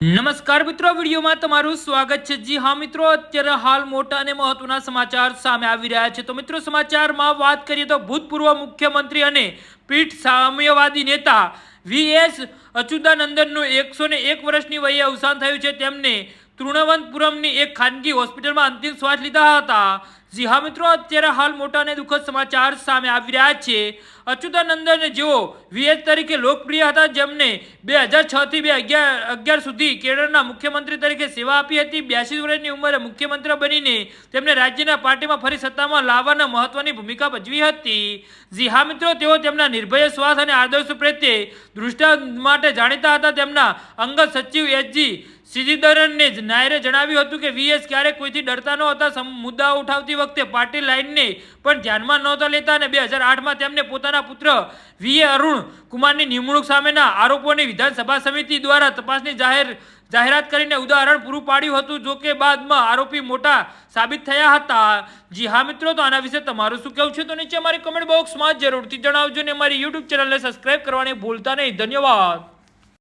નમસ્કાર મિત્રો, વિડીયોમાં તમારું સ્વાગત છે. જી હા મિત્રો, અત્યારે હાલ મોટા અને મહત્વના સમાચાર સામે આવી રહ્યા છે. તો મિત્રો, સમાચારમાં વાત કરીએ તો ભૂતપૂર્વ મુખ્યમંત્રી અને પીઠ સામ્યવાદી નેતા વી એસ અચ્યુતાનંદનનું એકસો ને એક વર્ષની વયે અવસાન થયું છે. તેમને તૃણવંતપુરમની એક ખાનગી હોસ્પિટલમાં અંતિમ શ્વાસ લીધા હતા. જી હા મિત્રો, અત્યારે હાલ મોટા અને દુઃખદ સમાચાર સામે આવી રહ્યા છે. અચ્યુતાનંદન જેઓ વીએચ તરીકે લોકપ્રિય હતા, જેમને બે હજાર છથી બે અગિયાર અગિયાર સુધી કેરળના મુખ્યમંત્રી તરીકે સેવા આપી હતી. બ્યાસી વર્ષની ઉંમરે મુખ્યમંત્રી બનીને તેમણે રાજ્યના પાર્ટીમાં ફરી સત્તામાં લાવવાના મહત્વની ભૂમિકા ભજવી હતી. જી હા મિત્રો, તેઓ તેમના નિર્ભય શ્વાસ અને આદર્શ પ્રત્યે દૃષ્ટાંત માટે જાણીતા હતા. તેમના અંગત સચિવ એચજી જ નાયરે જણાવ્યું હતું કે વીએસ ક્યારેક કોઈથી ડરતા નહોતા મુદ્દા ઉઠાવતી વખતે પાર્ટી લાઇનને પણ ધ્યાનમાં નહોતા લેતા અને બે હજાર આઠમાં તેમને પોતાના પુત્ર વીએ અરુણ કુમારની નિમણૂક સામેના આરોપોની વિધાનસભા સમિતિ દ્વારા તપાસની જાહેર, જાહેરાત કરીને ઉદાહરણ પૂરું પાડ્યું હતું, જો કે બાદમાં આરોપી મોટા સાબિત થયા હતા. જી હા મિત્રો, તો આના વિશે તમારું શું કહેવું છે? તો નીચે અમારી કમેન્ટ બોક્સમાં જરૂરથી જણાવજો અને અમારી યુટ્યુબ ચેનલને સબસ્ક્રાઇબ કરવાની ભૂલતા નહીં. ધન્યવાદ.